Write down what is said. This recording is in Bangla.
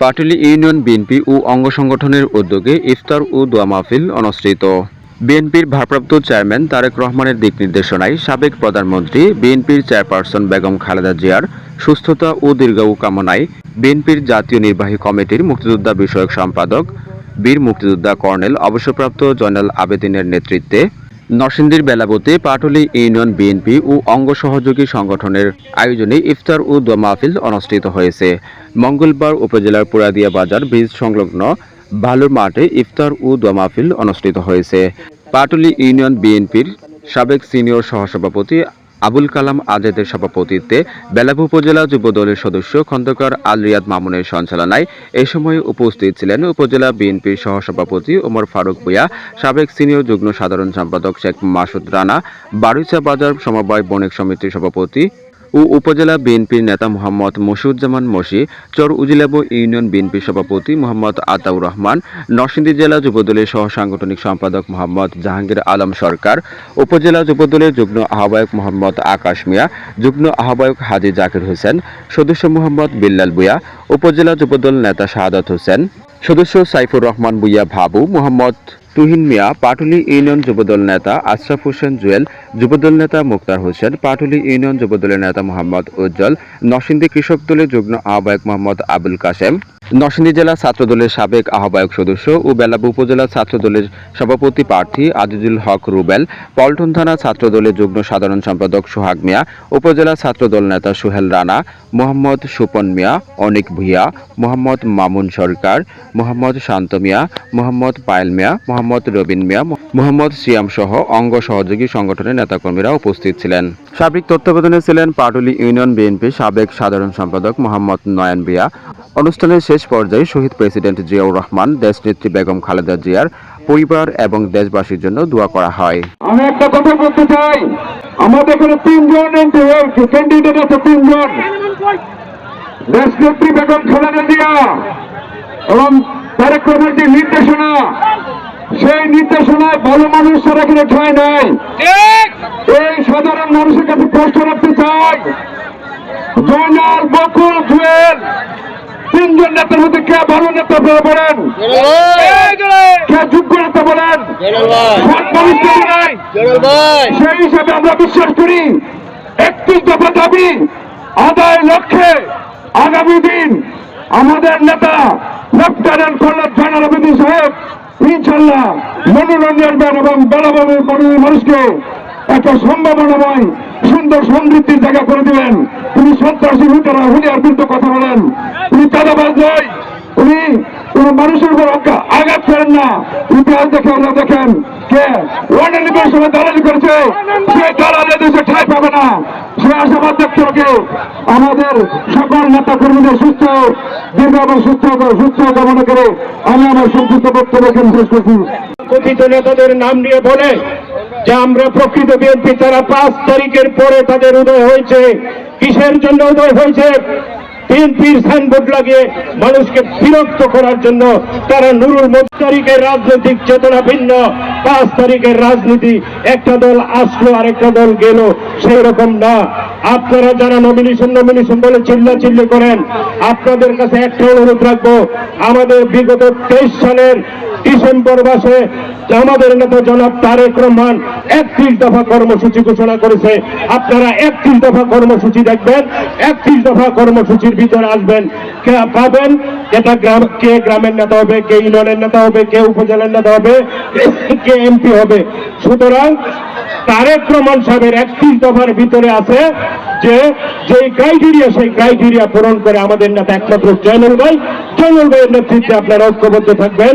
পাটুলি ইউনিয়ন বিএনপি ও অঙ্গ সংগঠনের উদ্যোগে ইফতার ও দোয়া মাহফিল অনুষ্ঠিত। বিএনপির ভারপ্রাপ্ত চেয়ারম্যান তারেক রহমানের দিক নির্দেশনায় সাবেক প্রধানমন্ত্রী বিএনপির চেয়ারপারসন বেগম খালেদা জিয়ার সুস্থতা ও দীর্ঘায়ু কামনায় বিএনপির জাতীয় নির্বাহী কমিটির মুক্তিযোদ্ধা বিষয়ক সম্পাদক বীর মুক্তিযোদ্ধা কর্নেল অবসরপ্রাপ্ত জয়নাল আবেদিনের নেতৃত্বে নরসিংদীর বেলাবতে, পাটুলি ইউনিয়ন বিএনপি ও অঙ্গ সহযোগী সংগঠনের আয়োজনে ইফতার ও দোয়া মাহফিল অনুষ্ঠিত হয়েছে। মঙ্গলবার উপজেলার পুরাদিয়া বাজার ব্রিজ সংলগ্ন ভালুর মাঠে ইফতার ও দোয়া মাহফিল অনুষ্ঠিত হয়েছে। পাটুলি ইউনিয়ন বিএনপির সাবেক সিনিয়র সহসভাপতি আবুল কালাম আজাদের সভাপতিত্বে বেলাবু উপজেলা যুব দলের সদস্য খন্দকার আলরিয়াদ মামুনের সঞ্চালনায় এ সময় উপস্থিত ছিলেন উপজেলা বিএনপির সহসভাপতি ওমর ফারুক ভুইয়া, সাবেক সিনিয়র যুগ্ম সাধারণ সম্পাদক শেখ মাসুদ রানা, বারুইচা বাজার সমবায় বণিক সমিতির সভাপতি ও উপজেলা বিএনপির নেতা মোহাম্মদ মশিউজ্জামান মশি চর উজিলাবু ইউনিয়ন বিএনপি সভাপতি মোহাম্মদ আতাউর রহমান, নরসিংদী জেলা যুবদলের সহ সাংগঠনিক সম্পাদক মোহাম্মদ জাহাঙ্গীর আলম সরকার, উপজেলা যুবদলের যুগ্ম আহ্বায়ক মোহাম্মদ আকাশ মিয়া, যুগ্ম আহ্বায়ক হাজি জাকির হোসেন, সদস্য মোহাম্মদ বিল্লাল বুয়া, উপজেলা যুবদল নেতা শাহাদাত হোসেন, সদস্য সাইফুর রহমান বুইয়া ভাবু, মোহাম্মদ তুহিন মিয়া, পাটুলি ইউনিয়ন যুবদল নেতা আশরাফ হোসেন জুয়েল, যুবদল নেতা মুক্তার হোসেন, পাটুলি ইউনিয়ন যুবদলের নেতা মোহাম্মদ উজ্জ্বল, নরসিংদী কৃষক দলের যুগ্ম আহ্বায়ক মোহাম্মদ আবুল কাশেম। নরসিংদী জেলা ছাত্রদলের সাবেক আহ্বায়ক সদস্য ও বেলাব উপজেলা ছাত্রদলের সভাপতি প্রার্থী আজিজুল হক রুবেল, পল্টন থানা ছাত্রদলের যুগ্ম সাধারণ সম্পাদক সোহাগ মিয়া উপজেলা ছাত্রদল নেতা সুহেল রানা, মোহাম্মদ সুপন মিয়া, অনিক ভুইয়া, মোহাম্মদ মামুন সরকার, মোহাম্মদ শান্ত মিয়া, মোহাম্মদ পায়েল মিয়া, মোহাম্মদ রবিন মিয়া মোহাম্মদ সিয়াম সহ অঙ্গ সহযোগী সংগঠনের নেতাকর্মীরা উপস্থিত ছিলেন। সার্বিক তত্ত্বাবধানে ছিলেন পাটুলি ইউনিয়ন বিএনপি সাবেক সাধারণ সম্পাদক মোহাম্মদ নয়ন বিয়া অনুষ্ঠানের শেষ পর্যায়ে শহীদ প্রেসিডেন্ট জিয়াউর রহমান দেশনেত্রী বেগম খালেদা জিয়ার পরিবার এবং দেশবাসীর জন্য দোয়া করা হয়। আমি একটা কথা বলতে চাই। আমাদের এখানে তিনজন ক্যান্ডিডেট আছে তিনজন। দেশনেত্রী বেগম খালেদা জিয়া এবং তারেক যে নির্দেশনা সেই নির্দেশনায় ভালো মানুষ তারা এখানে ঠাঁই নাই। এই সাধারণ মানুষের কাছে প্রশ্ন রাখতে চাই জয়নাল বকুল জুয়েল তিনজন নেতার মধ্যে কে ভালো নেতা আপনারা বলেন? কে যোগ্য নেতা বলেন? সেই হিসাবে আমরা বিশ্বাস করি একত্রিশ দফা দাবি আদায় লক্ষ্যে আগামী দিন আমাদের নেতা লেফটেন্যান্ট কর্নেল জয়নাল আবেদিন মনোরঞ্জন দেন এবং বেলাবাবের মানুষকে একটা সম্ভাবনাময়, সুন্দর সমৃদ্ধির জায়গা করে দিবেন উনি সন্ত্রাসী হুটারা হুলিয়ার বিরুদ্ধে কথা বলেন। উনি চাঁদাবাজ নয়, উনি কোন মানুষের উপর আঘাত করেন না। ইতিহাস দেখে আমরা দেখেন কে ওয়ার্ডের সময় দালালি করেছে। সে দালালি দেশে পাবে না। সে আশাবাদ রেখে। আমাদের সকল নেতা কর্মীদের সুস্থ কথিত নেতাদের নাম নিয়ে বলে যে আমরা প্রকৃত বিএনপি তারা পাঁচ তারিখের পরে তাদের উদয় হয়েছে। কিসের জন্য উদয় হয়েছে? বিএনপির সাইনবোর্ড লাগিয়ে মানুষকে বিরক্ত করার জন্য তারা নুরুল তারিখের রাজনৈতিক চেতনা ভিন্ন। পাঁচ তারিখের রাজনীতি, একটা দল আসলো, আরেকটা দল গেল। সেই রকম না। আপনারা যারা নমিনেশন নমিনেশন বলে চিল্লা চিল্লি করেন, আপনাদের কাছে একটা অনুরোধ রাখব। আমাদের বিগত তেইশ সালের ডিসেম্বর মাসে আমাদের নেতা জনাব তারেক রহমান একত্রিশ দফা কর্মসূচি ঘোষণা করেছে। আপনারা একত্রিশ দফা কর্মসূচি দেখবেন, একত্রিশ দফা কর্মসূচির ভিতরে আসবেন। পাবেন? এটা গ্রাম কে গ্রামের নেতা হবে, কে ইউনিয়নের নেতা হবে কে উপজেলার নেতা হবে কে এমপি হবে। সুতরাং তারেক রহমান সাহেবের একত্রিশ দফার ভিতরে আছে যে যে ক্রাইটেরিয়া সেই ক্রাইটেরিয়া পূরণ করে আমাদের নেতা একমাত্র জয়নুল ভাই। জয়নুল ভাইয়ের নেতৃত্বে আপনারা ঐক্যবদ্ধ থাকবেন।